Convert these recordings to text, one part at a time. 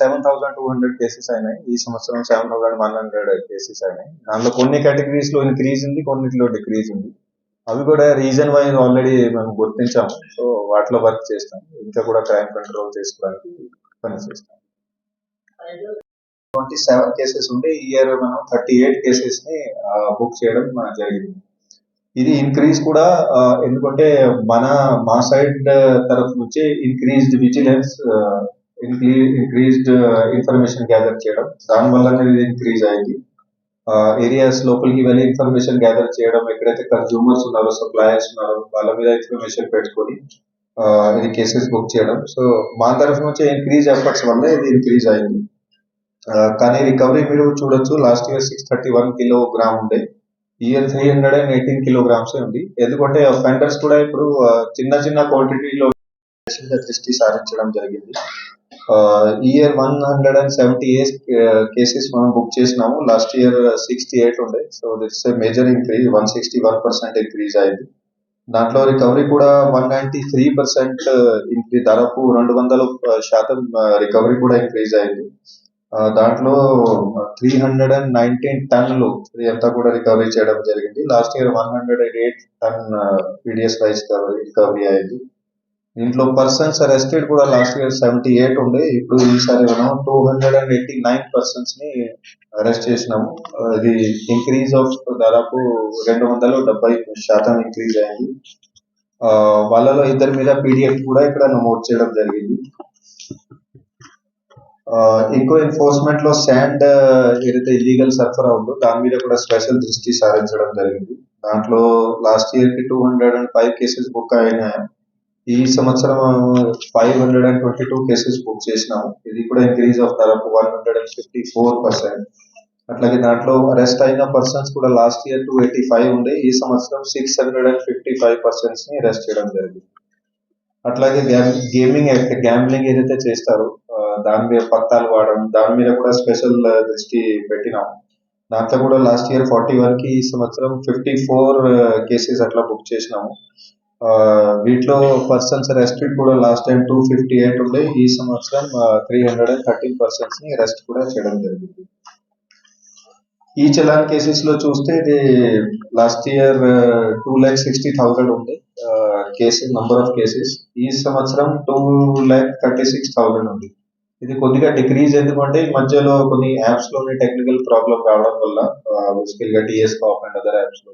Seven thousand two hundred cases అయినాయి. ఈ సంవత్సరం seven thousand one hundred cases అయినాయి. దాంట్లో కొన్ని కేటగిరీస్లో ఇంక్రీజ్ ఉంది కొన్నిట్లో డిక్రీజ్ ఉంది. అవి కూడా రీజన్ వైజ్ ఆల్రెడీ మేము గుర్తించాము. సో వాటిలో వర్క్ చేస్తాం. ఇంకా కూడా క్రైమ్ కంట్రోల్ చేసుకోవడానికి పని చేస్తాం. ట్వంటీ సెవెన్ కేసెస్ ఉంటే ఈ ఇయర్ మనం థర్టీ ఎయిట్ కేసెస్ని బుక్ చేయడం జరిగింది. ఇది ఇంక్రీజ్ కూడా ఎందుకంటే మన మా సైడ్ తరఫు నుంచి increased vigilance increased information gather చేయడం. దాని వల్ల ఇది ఇంక్రీజ్ అయింది. ఏరియాస్ లోపలికి వెళ్ళి ఇన్ఫర్మేషన్ గ్యాదర్ చేయడం ఎక్కడైతే కన్జ్యూమర్స్ ఉన్నారో సప్లయర్స్ ఉన్నారో వాళ్ళ మీద ఇన్ఫర్మేషన్ పెట్టుకొని ఇది కేసెస్ బుక్ చేయడం. సో మా తరఫు నుంచి ఇంక్రీజ్ ఎఫర్ట్స్ వల్ల ఇది ఇంక్రీజ్ అయింది. కానీ రికవరీ మీరు చూడొచ్చు. Last year six thirty one kilogram ఉండే year three hundred and eighteen kilograms ఉంది. ఎందుకంటే ఫెండర్స్ కూడా ఇప్పుడు చిన్న చిన్న క్వాంటిటీలో దృష్టి సారించడం జరిగింది. Year one hundred and seventy eight cases మనం బుక్ చేసినాము. లాస్ట్ ఇయర్ సిక్స్టీ ఎయిట్ ఉండే. So that's major increase one sixty one percent increase అయింది. దాంట్లో రికవరీ కూడా one ninety three percent increase దాదాపు రెండు వందల శాతం రికవరీ కూడా ఇంక్రీజ్ అయింది. దాంట్లో త్రీ హండ్రెడ్ అండ్ నైన్టీన్ టన్నులు అంతా కూడా రికవరీ చేయడం జరిగింది. Last year one hundred and eight ton PDS wise recovery అయింది. దీంట్లో పర్సన్స్ అరెస్టెడ్ కూడా లాస్ట్ ఇయర్ సెవెంటీ ఎయిట్ ఉండే. ఇప్పుడు ఈసారి మనం two hundred and eighty nine పర్సన్స్ని arrest చేసినాము. అది ఇంక్రీజ్ ఆఫ్ దాదాపు రెండు వందల డెబ్బై శాతం ఇంక్రీజ్ అయింది. వాళ్ళలో ఇద్దరి మీద పీడిఎఫ్ కూడా ఇక్కడ నమోదు చేయడం జరిగింది. ఇంకో ఎన్ఫోర్స్మెంట్లో శాండ్ ఏదైతే ఇల్లీగల్ సరఫరా ఉందో దాని మీద కూడా స్పెషల్ దృష్టి సారించడం జరిగింది. దాంట్లో లాస్ట్ ఇయర్కి two hundred and five cases book అయినాయి. ఈ సంవత్సరం five hundred and twenty two cases book చేసినాము. ఇది కూడా ఇంక్రీజ్ ఆఫ్ దాదాపు one hundred and fifty four percent అట్లాగే దాంట్లో అరెస్ట్ అయిన పర్సన్స్ కూడా last year two eighty five ఉండే ఈ సంవత్సరం six hundred and fifty five పర్సన్స్ని arrest చేయడం జరిగింది. అట్లాగే గేమింగ్ గ్యాంబ్లింగ్ ఏదైతే చేస్తారో దాని మీద పత్తాలు వాడడం దాని మీద కూడా స్పెషల్ దృష్టి పెట్టినాం దాంట్లో కూడా లాస్ట్ ఇయర్ ఫార్టీ వన్కి ఈ సంవత్సరం ఫిఫ్టీ ఫోర్ కేసెస్ అట్లా బుక్ చేసినాము. వీటిలో పర్సన్స్ రెస్టెడ్ కూడా last time two fifty eight ఉండే ఈ సంవత్సరం త్రీ హండ్రెడ్ అండ్ థర్టీన్ పర్సన్స్ని అరెస్ట్ కూడా చేయడం జరిగింది. ఈ చలాన్ కేసెస్లో చూస్తే ఇది last year two lakh sixty thousand ఉంది కేసెస్ నంబర్ ఆఫ్ కేసెస్ ఈ సంవత్సరం two lakh thirty six thousand ఉంది ఇది కొద్దిగా డిక్రీజ్ ఎందుకంటే ఈ మధ్యలో కొన్ని యాప్స్లోని టెక్నికల్ ప్రాబ్లం రావడం వల్ల బేసికల్గా టీఎస్ కాప్ అండ్ అదర్ యాప్స్లో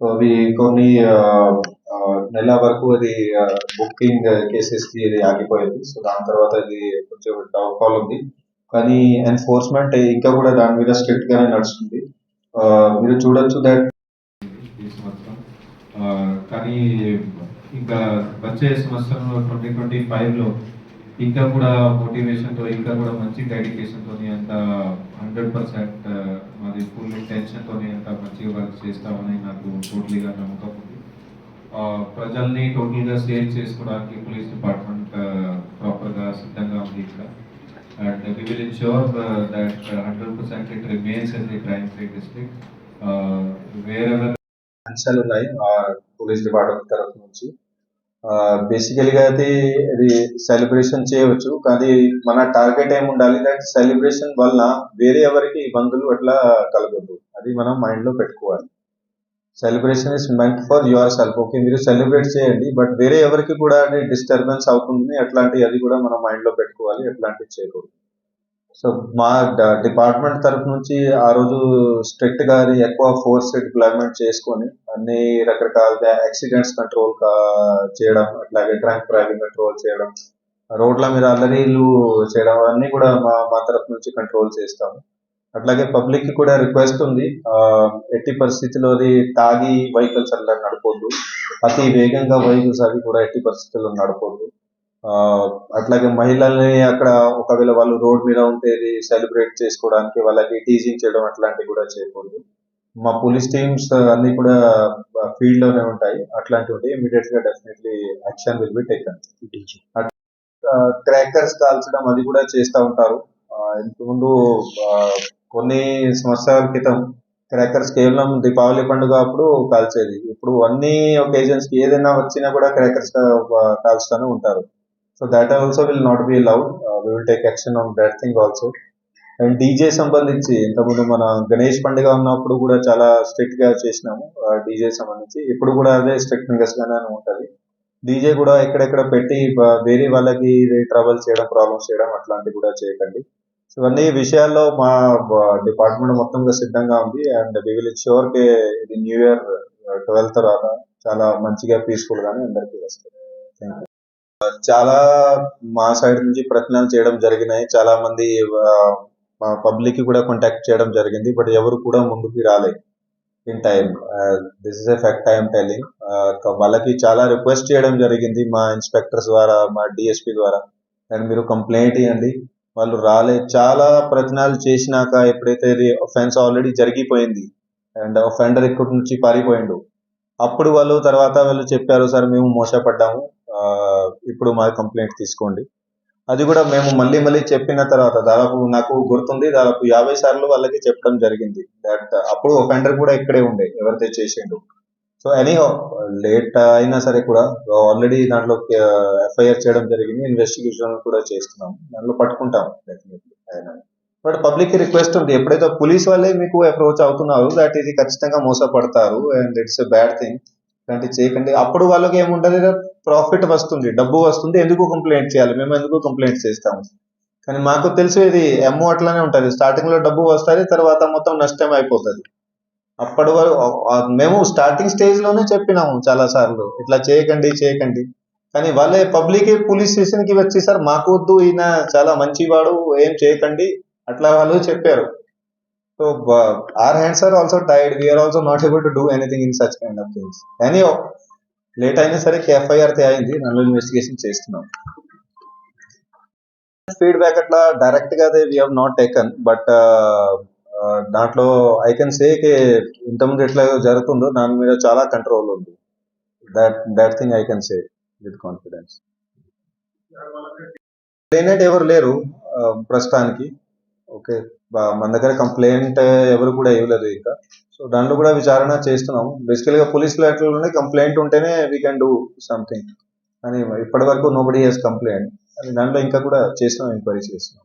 సో అవి కొన్ని నెల వరకు అది బుకింగ్ కేసెస్కి ఇది ఆగిపోయింది. సో దాని తర్వాత ఇది కొంచెం డౌన్ ఫాల్ ఉంది. కానీ ఎన్ఫోర్స్మెంట్ ఇంకా కూడా దాని మీద స్ట్రిక్ట్ గానే నడుస్తుంది. మీరు చూడొచ్చు దట్ కానీ ఇంకా వచ్చే సంవత్సరంలో ట్వంటీ ట్వంటీ ఫైవ్లో ఇంకా కూడా మోటివేషన్తో ఇంకా కూడా మంచి డెడికేషన్తో అంత హండ్రెడ్ పర్సెంట్ మాది ఫుల్ ఇంటెన్షన్తో అంత మంచిగా వర్క్ చేస్తామని నాకు టోటలీగా నమ్మకం ప్రజల్ని టోటల్గా సేవ్ చేసుకోవడానికి పోలీస్ డిపార్ట్మెంట్ ప్రాపర్గా సిద్ధంగా ఉంది ఇక్కడ. And we will ensure that hundred percent it remains in the crime free district wherever అంశాలు ఉన్నాయి ఆ పోలీస్ డిపార్ట్మెంట్ తరఫు నుంచి. బేసికల్గా అయితే ఇది సెలబ్రేషన్ చేయవచ్చు కానీ మన టార్గెట్ ఏమి ఉండాలి దట్ సెలబ్రేషన్ వల్ల వేరే ఎవరికి ఇబ్బందులు అట్లా కలగదు అది మనం మైండ్లో పెట్టుకోవాలి. Celebration is meant for yourself okay మీరు సెలబ్రేట్ చేయండి బట్ వేరే ఎవరికి కూడా అది డిస్టర్బెన్స్ అవుతుంది. అట్లాంటి అది కూడా మనం మైండ్లో పెట్టుకోవాలి. అట్లాంటివి చేయకూడదు. సో మా డిపార్ట్మెంట్ తరఫు నుంచి ఆ రోజు స్ట్రిక్ట్గా అది ఎక్కువ ఫోర్స్ డిప్లాయ్మెంట్ చేసుకొని అన్ని రకరకాల యాక్సిడెంట్స్ కంట్రోల్ చేయడం అట్లాగే ట్రాంక్ డ్రైవింగ్ కంట్రోల్ చేయడం రోడ్ల మీద అల్లరీలు చేయడం అన్ని కూడా మా మా తరఫు నుంచి కంట్రోల్ చేస్తాము. అట్లాగే పబ్లిక్కి కూడా రిక్వెస్ట్ ఉంది. ఆ, ఎట్టి పరిస్థితిలో అది తాగి వెహికల్స్ అట్లా నడపొద్దు. అతి వేగంగా వెహికల్స్ అవి కూడా ఎట్టి పరిస్థితుల్లో నడపొద్దు. ఆ, అట్లాగే మహిళల్ని అక్కడ ఒకవేళ వాళ్ళు రోడ్ మీద ఉంటే సెలబ్రేట్ చేసుకోవడానికి వాళ్ళకి టీజింగ్ చేయడం అట్లాంటివి కూడా చేయకూడదు. మా పోలీస్ టీమ్స్ అన్ని కూడా ఫీల్డ్లోనే ఉంటాయి. అట్లాంటివి ఇమీడియట్గా definitely action will be taken. Crackers కాల్చడం అది కూడా చేస్తూ ఉంటారు. ఇంతకుముందు కొన్ని సంవత్సరాల క్రితం క్రాకర్స్ కేవలం దీపావళి పండుగ అప్పుడు కాల్చేది. ఇప్పుడు అన్ని ఒకేజన్స్కి ఏదైనా వచ్చినా కూడా క్రాకర్స్ కాల్చుతూనే ఉంటారు. So that also will not be loud we will take action on that thing also and DJ సంబంధించి ఇంతకుముందు మన గణేష్ పండుగ ఉన్నప్పుడు కూడా చాలా స్ట్రిక్ట్గా చేసినాము. డీజే సంబంధించి ఇప్పుడు కూడా అదే స్ట్రిక్ట్ ఫింగర్స్ గానే ఉంటుంది. డీజే కూడా ఎక్కడెక్కడ పెట్టి వేరే వాళ్ళకి ట్రబుల్ చేయడం ప్రాబ్లమ్స్ చేయడం అట్లాంటివి కూడా చేయకండి. ఇవన్నీ విషయాల్లో మా డిపార్ట్మెంట్ మొత్తంగా సిద్ధంగా ఉంది. అండ్ వి విల్ షూర్కి ఇది న్యూ ఇయర్ ట్వెల్త్ తర్వాత చాలా మంచిగా పీస్ఫుల్ గానే అందరికీ వస్తుంది. చాలా మా సైడ్ నుంచి ప్రయత్నాలు చేయడం జరిగినాయి. చాలా మంది మా పబ్లిక్కి కూడా కాంటాక్ట్ చేయడం జరిగింది. బట్ ఎవరు కూడా ముందుకు రాలేదు in time this is a fact I'm telling వాళ్ళకి చాలా రిక్వెస్ట్ చేయడం జరిగింది మా ఇన్స్పెక్టర్స్ ద్వారా మా డిఎస్పి ద్వారా. అండ్ మీరు కంప్లైంట్ ఇవ్వండి వాళ్ళు రాలేదు చాలా ప్రయత్నాలు చేసినాక ఎప్పుడైతే ఇది ఒఫెన్స్ ఆల్రెడీ జరిగిపోయింది. అండ్ ఒఫెండర్ ఇక్కడి నుంచి పారిపోయిండు. అప్పుడు వాళ్ళు తర్వాత వాళ్ళు చెప్పారు సార్ మేము మోసపడ్డాము. ఇప్పుడు మా కంప్లైంట్ తీసుకోండి. అది కూడా మేము మళ్ళీ మళ్ళీ చెప్పిన తర్వాత దాదాపు నాకు గుర్తుంది దాదాపు యాభై సార్లు వాళ్ళకి చెప్పడం జరిగింది. దట్ అప్పుడు ఒఫెండర్ కూడా ఇక్కడే ఉండే ఎవరైతే చేసిండు. సో ఎనీ లేట్ అయినా సరే కూడా ఆల్రెడీ దాంట్లో ఎఫ్ఐఆర్ చేయడం జరిగింది ఇన్వెస్టిగేషన్ కూడా చేస్తున్నాం దాంట్లో పట్టుకుంటాం డెఫినెట్లీ ఆయన. బట్ పబ్లిక్ రిక్వెస్ట్ ఉంది. ఎప్పుడైతే పోలీస్ వాళ్ళే మీకు అప్రోచ్ అవుతున్నారు దట్ ఇది ఖచ్చితంగా మోసపడతారు అండ్ ఇట్స్ బ్యాడ్ థింగ్ ఇలాంటివి చేయకండి. అప్పుడు వాళ్ళకి ఏముంటది ప్రాఫిట్ వస్తుంది డబ్బు వస్తుంది ఎందుకు కంప్లైంట్ చేయాలి? మేము ఎందుకు కంప్లైంట్ చేస్తాము? కానీ మాకు తెలిసి ఇది ఎమ్మో అట్లానే ఉంటుంది. స్టార్టింగ్లో డబ్బు వస్తుంది తర్వాత మొత్తం నష్టం అయిపోతుంది. అప్పటి వరకు మేము స్టార్టింగ్ స్టేజ్లోనే చెప్పినాము చాలా సార్లు. ఇట్లా చేయకండి చేయకండి. కానీ వాళ్ళే పబ్లిక్ పోలీస్ స్టేషన్కి వచ్చి సార్ మాకు వద్దు ఈయన చాలా మంచివాడు ఏం చేయకండి. అట్లా వాళ్ళు చెప్పారు. So our hands are also tired we are also not able to do anything in such kind of things కానీ లేట్ అయినా సరే ఎఫ్ఐఆర్ అయింది. నన్ను ఇన్వెస్టిగేషన్ చేస్తున్నాం. ఫీడ్బ్యాక్ అట్లా డైరెక్ట్గా we have not taken but దాంట్లో ఐ కెన్ సే కే ఇంతకుముందు ఎట్లా జరుగుతుందో దాని మీద చాలా కంట్రోల్ ఉంది. That that thing I can say with confidence complaint ఎవరు లేరు ప్రస్తుతానికి. ఓకే బా- మన దగ్గర కంప్లైంట్ ఎవరు కూడా ఇవ్వలేదు ఇంకా. సో దాంట్లో కూడా విచారణ చేస్తున్నాము. బేసికల్గా పోలీస్ లెటర్లోనే కంప్లైంట్ ఉంటేనే వీ కెన్ డూ సంథింగ్ కానీ ఇప్పటి వరకు నో బడీ హెస్ కంప్లైంట్ దాంట్లో ఇంకా కూడా చేస్తున్నాం ఎంక్వైరీ చేస్తున్నాం.